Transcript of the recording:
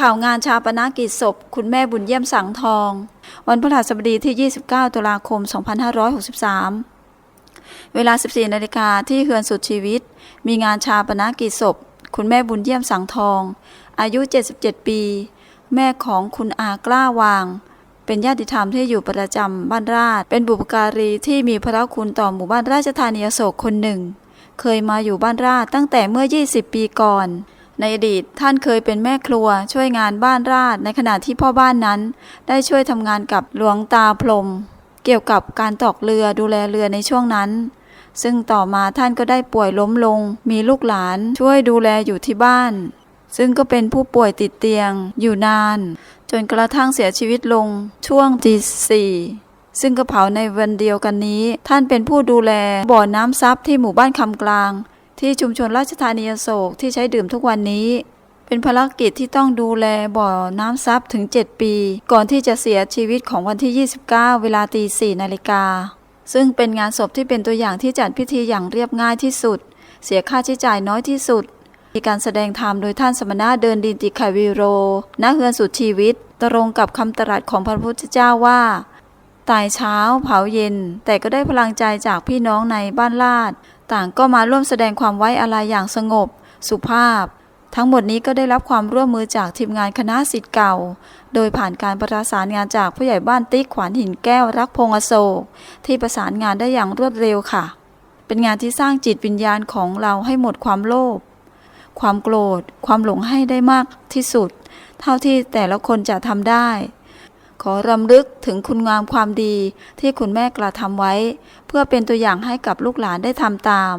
ข่าวงานชาปนกิจศพ คุณแม่บุญเยี่ยมสังทอง วันพฤหัสบดีที่ 29 ตุลาคม 2563 เวลา 14 นาฬิกาที่เฮือนสุดชีวิต มีงานชาปนกิจศพ คุณแม่บุญเยี่ยมสังทอง อายุ 77 ปี แม่ของคุณอากล้าวาง เป็นญาติธรรมที่อยู่ประจำบ้านราช เป็นบุปการีที่มีพระคุณต่อหมู่บ้านราชธานีโศกคนหนึ่ง เคยมาอยู่บ้านราชตั้งแต่เมื่อ 20 ปีก่อน ในอดีตท่านเคยเป็นแม่ครัวช่วยงานบ้านราชในขณะที่พ่อบ้านนั้น ได้ช่วยทำงานกับหลวงตาพรมเกี่ยวกับการตอกเรือดูแลเรือในช่วงนั้น ซึ่งต่อมาท่านก็ได้ป่วยล้มลง มีลูกหลานช่วยดูแลอยู่ที่บ้าน ซึ่งก็เป็นผู้ป่วยติดเตียงอยู่นาน จนกระทั่งเสียชีวิตลงช่วงตีสี่ซึ่งก็เผาในวันเดียวกันนี้ ท่านเป็นผู้ดูแลบ่อน้ำซับที่หมู่บ้านคำกลาง ที่ชุมชนราชธานีโศกที่ใช้ดื่มทุกวันนี้ เป็นภารกิจที่ต้องดูแลบ่อน้ำซับถึง 7 ปี ก่อนที่จะเสียชีวิตของวันที่ 29 เวลาตี4นาฬิกา ซึ่งเป็นงานศพที่เป็นตัวอย่างที่จัดพิธีอย่างเรียบง่ายที่สุด เสียค่าใช้จ่ายน้อยที่สุด มีการแสดงธรรมโดยท่านสมณะเดินดินติไขวีโรณเฮือนสุดชีวิต ตรงกับคำตรัสของพระพุทธเจ้าว่า ตายเช้าเผาเย็น แต่ก็ได้พลังใจจากพี่น้องในบ้านลาด ต่างก็มาร่วมแสดงความไว้อาลัยอย่างสงบ สุภาพ ทั้งหมดนี้ก็ได้รับความร่วมมือจากทีมงานคณะสิทธิ์เก่า โดยผ่านการประสานงานจากผู้ใหญ่บ้านติ๊กขวานหินแก้วรักพงษ์อโศก ที่ประสานงานได้อย่างรวดเร็วค่ะ เป็นงานที่สร้างจิตวิญญาณของเราให้หมดความโลภความโกรธ ความหลงให้ได้มากที่สุด เท่าที่แต่ละคนจะทำได้ ขอรำลึกถึงคุณงามความดีที่คุณแม่กระทำไว้ เพื่อเป็นตัวอย่างให้กับลูกหลานได้ทำตาม